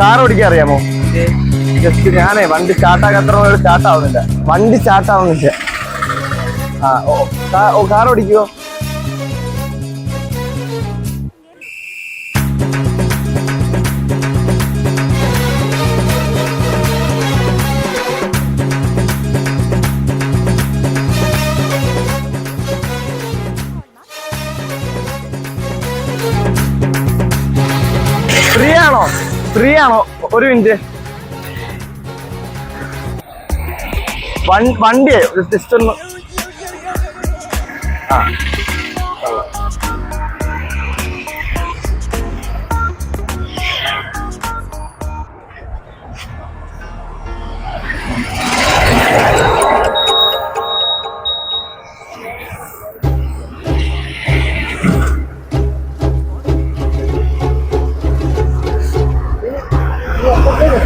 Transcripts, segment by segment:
Car ഓടിക്കാൻ അറിയാമോ? Just ഞാനേ വണ്ടി സ്റ്റാർട്ടാകാത്ത സ്റ്റാർട്ട് ആവുന്നില്ല. വണ്ടി സ്റ്റാർട്ട് ആവുന്നില്ല. ആ ഓ കാർ ഓടിക്കുവോ? ഫ്രീ ആണോ? ഒരു മിനിറ്റ്. വണ്ടിയെ? ജസ്റ്റ് ഒന്ന് ആ.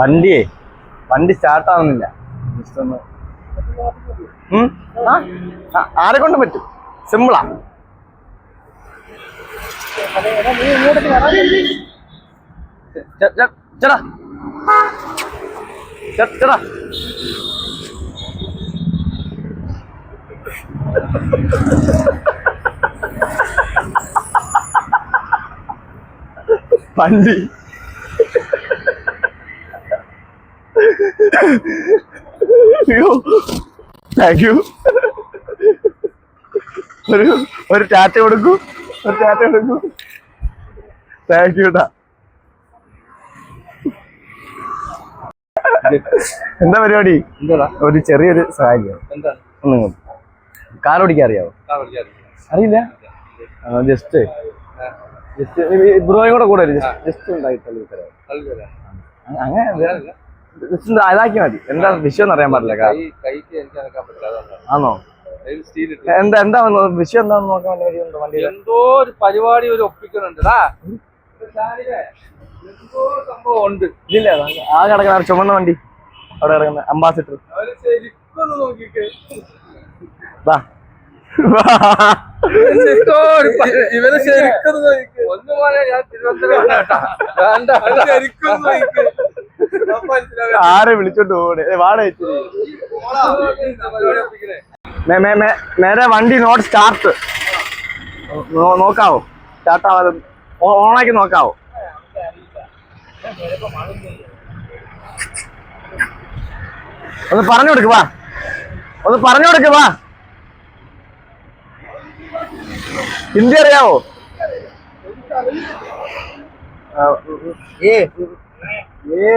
വണ്ടിയേ? വണ്ടി സ്റ്റാർട്ട് ആവുന്നില്ല. Just ഒന്ന് ആരെ കൊണ്ട് പറ്റും? സിമ്പിളാ ചെ- ചെ- ചെടാ. വണ്ടി. അയ്യോ. താങ്ക് യു ഒരു ഒരു ടാറ്റ കൊടുക്കൂ. ഒരു ടാറ്റ കൊടുക്കൂ. താങ്ക് യു എന്താ പരിപാടി? ഒരു ചെറിയൊരു സഹായം കാർ ഓടിക്കാൻ അറിയാവോ? അറിയില്ല? ജസ്റ്റ് ജസ്റ്റ് ബ്രോയും കൂടെ കൂടെ ജസ്റ്റ് ഉണ്ടായിട്ട് തരാം. തള്ളിത്തരാ. അങ്ങനെ ഇതാക്കി മതി. എന്താ വിഷയം എന്ന് അറിയാൻ പറ്റില്ല ആണോ? സ്റ്റീൽ എന്താ എന്താ വിഷയം എന്താന്ന് നോക്കാൻ വേണ്ടി വഴിയുണ്ടോ എന്തോ ഒരു പരിപാടി ഒരു ഒപ്പിക്കുന്നുണ്ട് സംഭവം ഉണ്ട്. ഇല്ല ആ കിടക്കുന്ന ചുമന്ന വണ്ടി അവിടെ കിടക്കുന്ന അംബാസിഡർ അവർ ശരിക്കും ഒന്ന് വാ വാ. എന്തോ ഇവർ ശരിക്കും ഒന്ന് നോക്കിക്കേ. പോലെ ഞാൻ തിരുവനന്തപുരം ശരിക്കും ഒന്ന് നോക്കിക്കേ. അപ്പൊ മനസ്സിലാവും. ആരെ വിളിച്ചോണ്ട് പോകണേ വാട നേരെ വണ്ടി നോട്ട് സ്റ്റാർട്ട്. നോക്കാവോ? സ്റ്റാർട്ട് ആവാതെ ഓണാക്കി നോക്കാവോ? ഒന്ന് പറഞ്ഞു കൊടുക്ക് വാ. ഒന്ന് പറഞ്ഞു കൊടുക്ക് വാ. ഹിന്ദി അറിയാവോ? ഏ ഏ.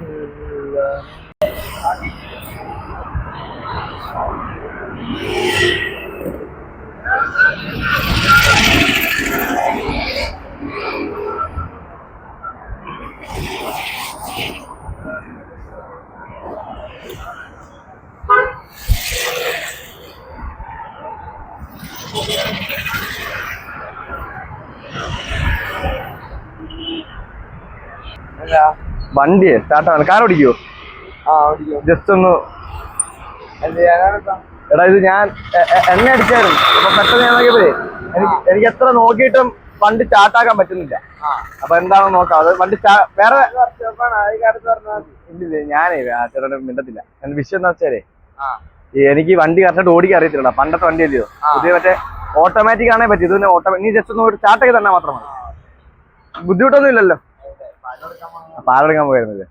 വണ്ടി സ്റ്റാർട്ട് ആണ് കാർ ഓടിക്കോ. ജസ്റ്റ് ഒന്ന് എടാ ഇത് ഞാൻ എന്നെ അടിച്ചായിരുന്നു. അപ്പൊ പെട്ടെന്ന് ഞാൻ നോക്കിയപ്പോഴേ എനിക്ക് എനിക്ക് എത്ര നോക്കിയിട്ടും വണ്ടി സ്റ്റാർട്ടാക്കാൻ പറ്റുന്നില്ല. അപ്പൊ എന്താണെന്ന് നോക്കാം. അത് വണ്ടി വേറെ. ഇല്ലില്ല ഞാനേ ചേട്ടന് മിണ്ടത്തില്ല. എന്റെ വിഷയം എന്താ വെച്ചാലേ. എനിക്ക് വണ്ടി കറക്റ്റ് ഓടിക്കാൻ അറിയത്തില്ല പണ്ടത്തെ വണ്ടി അല്ലയോ പുതിയ മറ്റേ ഓട്ടോമാറ്റിക് ആണേ പറ്റി ഇത് ഓട്ടോ നീ ജസ്റ്റ് ഒന്ന് സ്റ്റാർട്ട് ചെയ്ത് തന്നെ മാത്രം മതി. ബുദ്ധിമുട്ടൊന്നും ഇല്ലല്ലോ. പാലെടുക്കാൻ പോയിരുന്നില്ലേ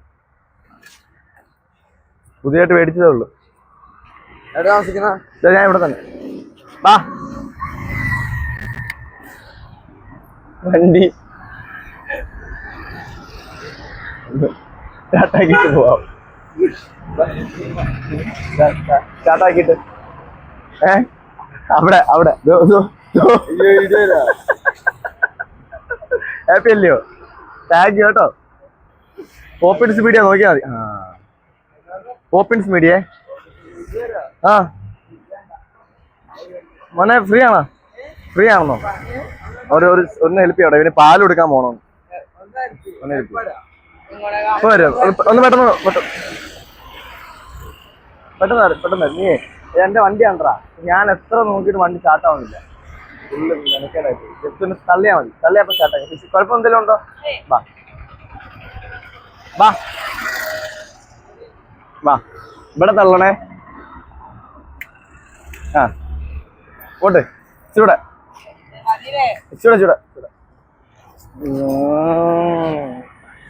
പുതിയതായിട്ട് മേടിച്ചതേ ഉള്ളൂ. എവിടെ താമസിക്കുന്ന? ഞാൻ ഇവിടെ തന്നെ. വാ വണ്ടി. ചാട്ടാക്കിട്ട് പോവാം. ചാട്ടാക്കിട്ട് ഏ? അവിടെ അവിടെ. ഹാപ്പി അല്ലയോ? താങ്ക് യു കേട്ടോ. പോപ്പിൻസ് മീഡിയ നോക്കിയാൽ മതി. ആ. പോപ്പിൻസ് മീഡിയ ആ. മോനെ ഫ്രീ ആണോ? ഫ്രീ ആണെന്നോ? ഒരു ഒരു ഒന്ന് ഹെൽപ്പ് ചെയ്യണം ഇവന് പാൽ കൊടുക്കാൻ പോണോ? ഒന്ന് ഹെൽപ്പ് ഒന്ന് പെട്ടെന്ന് പെട്ടെന്ന്. പെട്ടെന്ന്. നീ എന്റെ വണ്ടി ആണ്ടാ ഞാൻ എത്ര നോക്കിയിട്ട് വണ്ടി സ്റ്റാർട്ട് ആവുന്നില്ല ഫുള്ള് മെനക്കേടായിട്ട് ജസ്റ്റ് ഒന്ന് തള്ളിയാ മതി. തള്ളിയപ്പോ സ്റ്റാർട്ട് ആയി. കുഴപ്പം എന്തെങ്കിലും ഉണ്ടോ? വാ. വാ. വാ. ഇവിടെ തള്ളണേ. ആ. പോട്ടെ. ചൂടെ ചൂടെ ചൂടെ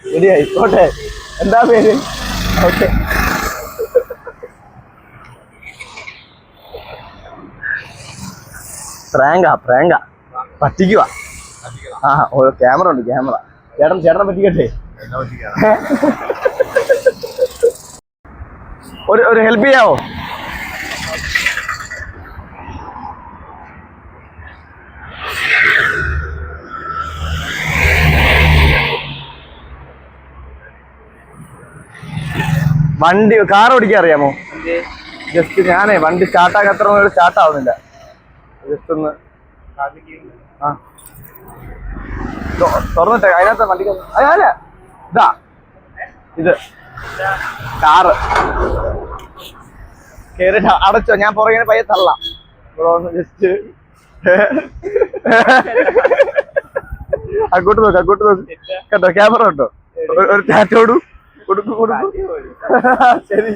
ശരിയായിക്കോട്ടെ എന്താ പേര്? ഓക്കെ. Prank prank. പറ്റിക്കുക ആ ഓ ക്യാമറ ഉണ്ട് ക്യാമറ. ചേട്ടൻ ചേട്ടനെ പറ്റിക്കട്ടെ? ഒരു ഒരു ഹെൽപ്പ് ചെയ്യാവോ? വണ്ടി കാർ ഓടിക്കാൻ അറിയാമോ? ജസ്റ്റ് ഞാനേ വണ്ടി സ്റ്റാർട്ടാക്കാൻ അത്ര സ്റ്റാർട്ട് ആവുന്നില്ല. ജസ്റ്റ് ഒന്ന് ആ. തുറന്നിട്ടെ അതിനകത്ത് വണ്ടിക്ക് അല്ല. ഇതാ ഇത്. കാറ്. കേറിട്ട് അടച്ചോ ഞാൻ പുറകെ പയ്യെ തള്ളാം. ജസ്റ്റ് അങ്ങോട്ട് നോക്ക് അങ്ങോട്ട് നോക്ക്. കേട്ടോ ക്യാമറ ഉണ്ടോ? ഒരു- ചാറ്റോടു കൊടുക്കു കൊടുക്കു. ശരി.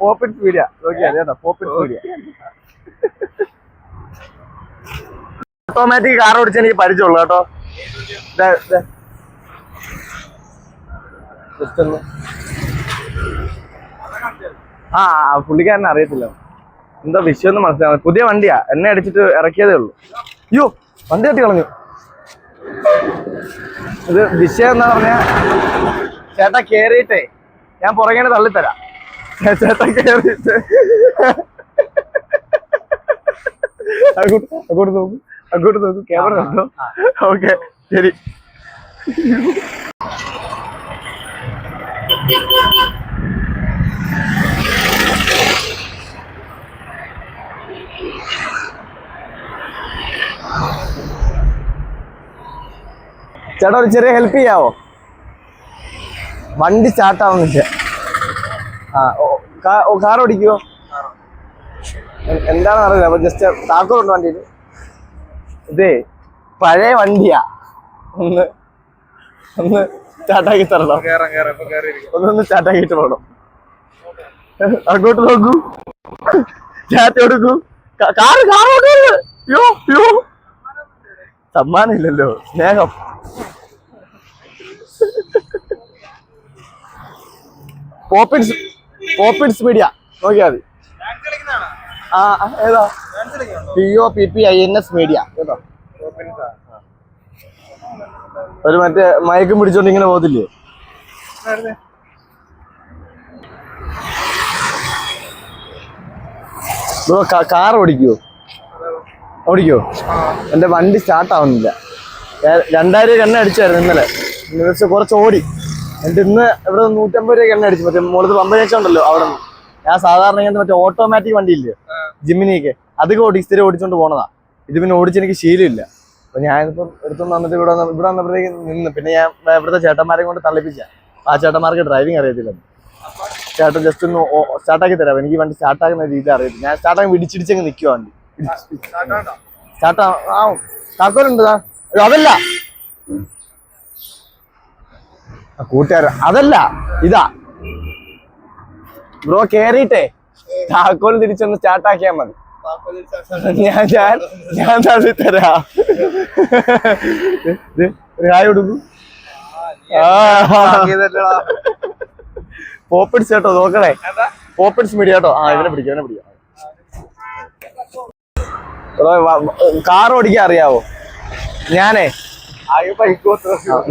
പോപ്പിൻ പീഡിയ നോക്കിയാ കേട്ടോ പോപ്പിൻസ് മീഡിയ ഓട്ടോമാറ്റിക് കാർ ഓടിച്ചെനിക്ക് പരിചയമുള്ളൂ കേട്ടോ. ആ പുള്ളിക്കാരനെ അറിയത്തില്ല. എന്താ വിഷയം ഒന്നും മനസ്സിലാവും പുതിയ വണ്ടിയാ. എന്നെ അടിച്ചിട്ട് ഇറക്കിയതേ ഉള്ളൂ. അയ്യോ വണ്ടി തട്ടി കളഞ്ഞു. ഇത് വിഷയം എന്താ പറഞ്ഞാ ചേട്ടാ കേറിയിട്ടേ. ഞാൻ പുറകേണ് തള്ളിത്തരാം. ചേട്ടാ കേറിയിട്ട്. അങ്ങോട്ട് അങ്ങോട്ട് നോക്കൂ. അങ്ങോട്ട് നോക്കൂ ക്യാമറ ഉണ്ടോ ഓക്കെ ശരി. ചേട്ടാ ഒരു ചെറിയ ഹെൽപ്പ് ചെയ്യാവോ? വണ്ടി സ്റ്റാർട്ട് ആവുന്നില്ല ആ കാർ ഓടിക്കുവോ? എ- എന്താണെന്ന് അറിയില്ല അപ്പൊ ജസ്റ്റ് താക്കോലുണ്ട് വണ്ടിയിൽ. ഇതേ പഴയ വണ്ടിയാ. ഒന്ന് ഒന്ന് സ്റ്റാർട്ടാക്കി തരണം. ഒന്നൊന്ന് സ്റ്റാർട്ടാക്കിട്ട് പോകണം അങ്ങോട്ട് നോക്കൂ. ചാറ്റ് കൊടുക്കൂ. കാറ് കാറ് യോ യോ. സമ്മാനം ഇല്ലല്ലോ സ്നേഹം. Poppins Poppins media. നോക്കിയാ മതി. ആ, ഏതാ? P O P P I N S media കേട്ടോ. ഒരു മറ്റേ മയക്കും പിടിച്ചോണ്ട് ഇങ്ങനെ പോകത്തില്ലേ? കാർ ഓടിക്കോ? ഓടിക്കോ? എന്റെ വണ്ടി സ്റ്റാർട്ട് ആവുന്നില്ല. രണ്ടായിരം എണ്ണ അടിച്ചായിരുന്നു ഇന്നലെ. ഇന്നലെ കുറച്ച് ഓടി. എന്നിട്ട് ഇന്ന് ഇവിടെ നൂറ്റമ്പത് രൂപ എണ്ണ അടിച്ചു. മറ്റേ മുകളിൽ പമ്പ ഉണ്ടല്ലോ അവിടെ നിന്ന്. ഞാൻ സാധാരണ ഇങ്ങനത്തെ മറ്റേ ഓട്ടോമാറ്റിക് വണ്ടി ഇല്ലേ ജിമ്മിനിയൊക്കെ അതൊക്കെ ഓടി സ്ഥിരം ഓടിച്ചോണ്ട് പോണതാ. ഇത് പിന്നെ ഓടിച്ച് എനിക്ക് ശീലമില്ല. അപ്പൊ ഞാനിപ്പം എടുത്തുനിന്ന് വന്നിട്ട് ഇവിടെ ഇവിടെ വന്നപ്പോഴത്തേക്ക് നിന്ന് പിന്നെ ഞാൻ ഇവിടുത്തെ ചേട്ടന്മാരെ കൊണ്ട് തള്ളിപ്പിച്ച. ആ ചേട്ടന്മാർക്ക് ഡ്രൈവിംഗ് അറിയത്തില്ല ചേട്ടൻ ജസ്റ്റ് ഒന്ന് സ്റ്റാർട്ടാക്കി തരാം. എനിക്ക് വണ്ടി സ്റ്റാർട്ടാക്കുന്ന രീതി അറിയത്തില്ല. ഞാൻ സ്റ്റാർട്ടാക്കി വിടിച്ചിടിച്ചങ്ങ് നിൽക്കുക വണ്ടി. സ്റ്റാർട്ട് അതല്ല. കൂട്ടുകാരൻ. അതല്ല. ഇതാ. ബ്രോ കേറിയിട്ടേ. താക്കോൽ തിരിച്ചൊന്ന് സ്റ്റാർട്ടാക്കിയാ മതി. ഞാൻ ഞാൻ ഞാൻ തള്ളി തരാം. ഹായ് കൊടുക്കൂ. പോപ്പിഡ്സ് കേട്ടോ നോക്കണേ. പോപ്പിഡ്സ് മീഡിയ കേട്ടോ. ആ ഇവനെ പിടിക്കാം ഇവനെ പിടിക്കാം. കാർ ഓടിക്കാൻ അറിയാവോ? ഞാനേ.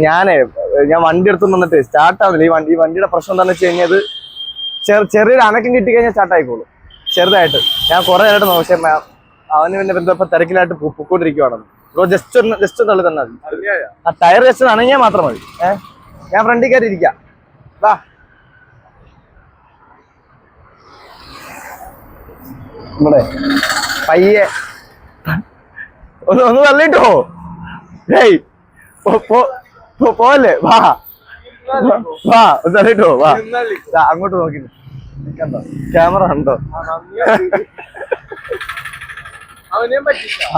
ഞാനേ ഞാൻ വണ്ടി എടുത്തു വന്നിട്ട് സ്റ്റാർട്ട് ആവുന്നില്ല. ഈ വണ്ടി ഈ വണ്ടിയുടെ പ്രശ്നം എന്താണെന്ന് വെച്ച് കഴിഞ്ഞാൽ ചെറു ചെറിയൊരു അനക്കം കിട്ടി കഴിഞ്ഞാൽ സ്റ്റാർട്ട് ആയിക്കോളും. ചെറുതായിട്ട്. ഞാൻ കുറെ നേരമായിട്ട് നോക്കി. പക്ഷേ മാ- അവന് പിന്നെ ബന്ധപ്പെട്ട തിരക്കിലായിട്ട് പൊക്കോണ്ടിരിക്കുവാണെന്ന് ബ്രോ ജസ്റ്റ് ഒന്ന് ജസ്റ്റ് ഒന്ന് തള്ളി തന്നെ മതി. ആ ടയർ ജസ്റ്റ് നനഞ്ഞാൽ മാത്രം മതി. ഏഹ് ഞാൻ ഫ്രണ്ടിൽ കയറി ഇരിക്കാം. വാ. നമ്മുടെ പയ്യെ. ഒന്ന് ഒന്ന് തള്ളിട്ടോ ഏയ് പോ- പോ- പോ- പോവല്ലേ? വാ. വാ ഒന്ന് തള്ളിട്ടോ വാ. അങ്ങോട്ട് നോക്കി ക്യാമറ ഉണ്ടോ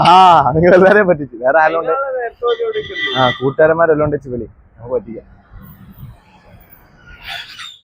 ആ നിങ്ങൾ എല്ലാരെയും പറ്റിച്ചു? വേറെ ആരോണ്ട് ആ കൂട്ടുകാരന്മാരെല്ലാം ഉണ്ട് വിളി നമുക്ക് പറ്റിക്കാം.